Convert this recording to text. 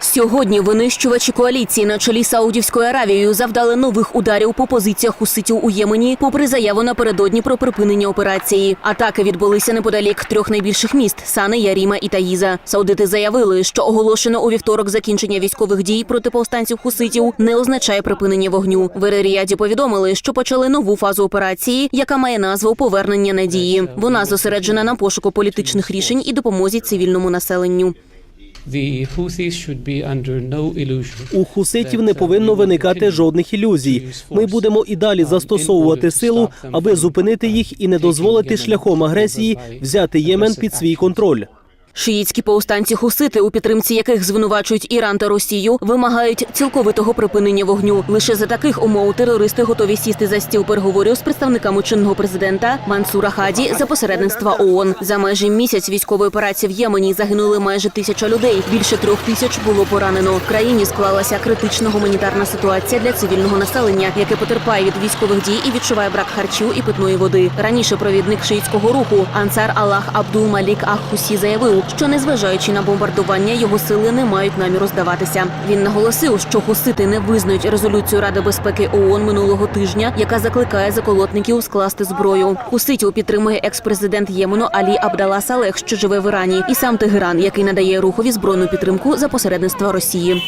Сьогодні винищувачі коаліції на чолі Саудівською Аравією завдали нових ударів по позиціях хуситів у Ємені, попри заяву напередодні про припинення операції. Атаки відбулися неподалік трьох найбільших міст Сани, Яріма і Таїза. Саудити заявили, що оголошено у вівторок закінчення військових дій проти повстанців хуситів не означає припинення вогню. В Ер-Ріаді повідомили, що почали нову фазу операції, яка має назву повернення надії. Вона зосереджена на пошуку політичних рішень і допомозі цивільному населенню. У хуситів не повинно виникати жодних ілюзій. Ми будемо і далі застосовувати силу, аби зупинити їх і не дозволити шляхом агресії взяти Ємен під свій контроль. Шиїцькі повстанці хусити, у підтримці яких звинувачують Іран та Росію, вимагають цілковитого припинення вогню. Лише за таких умов терористи готові сісти за стіл переговорів з представниками чинного президента Мансура Хаді за посередництва ООН. За майже місяць військової операції в Ємені загинули майже тисяча людей. Більше трьох тисяч було поранено. В країні склалася критична гуманітарна ситуація для цивільного населення, яке потерпає від військових дій і відчуває брак харчів і питної води. Раніше провідник шиїцького руху Ансар Аллах Абдул Малік Ах-Хусі заявив, що незважаючи на бомбардування, його сили не мають наміру здаватися. Він наголосив, що хусити не визнають резолюцію Ради безпеки ООН минулого тижня, яка закликає заколотників скласти зброю. Хуситів підтримує екс-президент Ємену Алі Абдала Салех, що живе в Ірані, і сам Тегеран, який надає рухові збройну підтримку за посередництва Росії.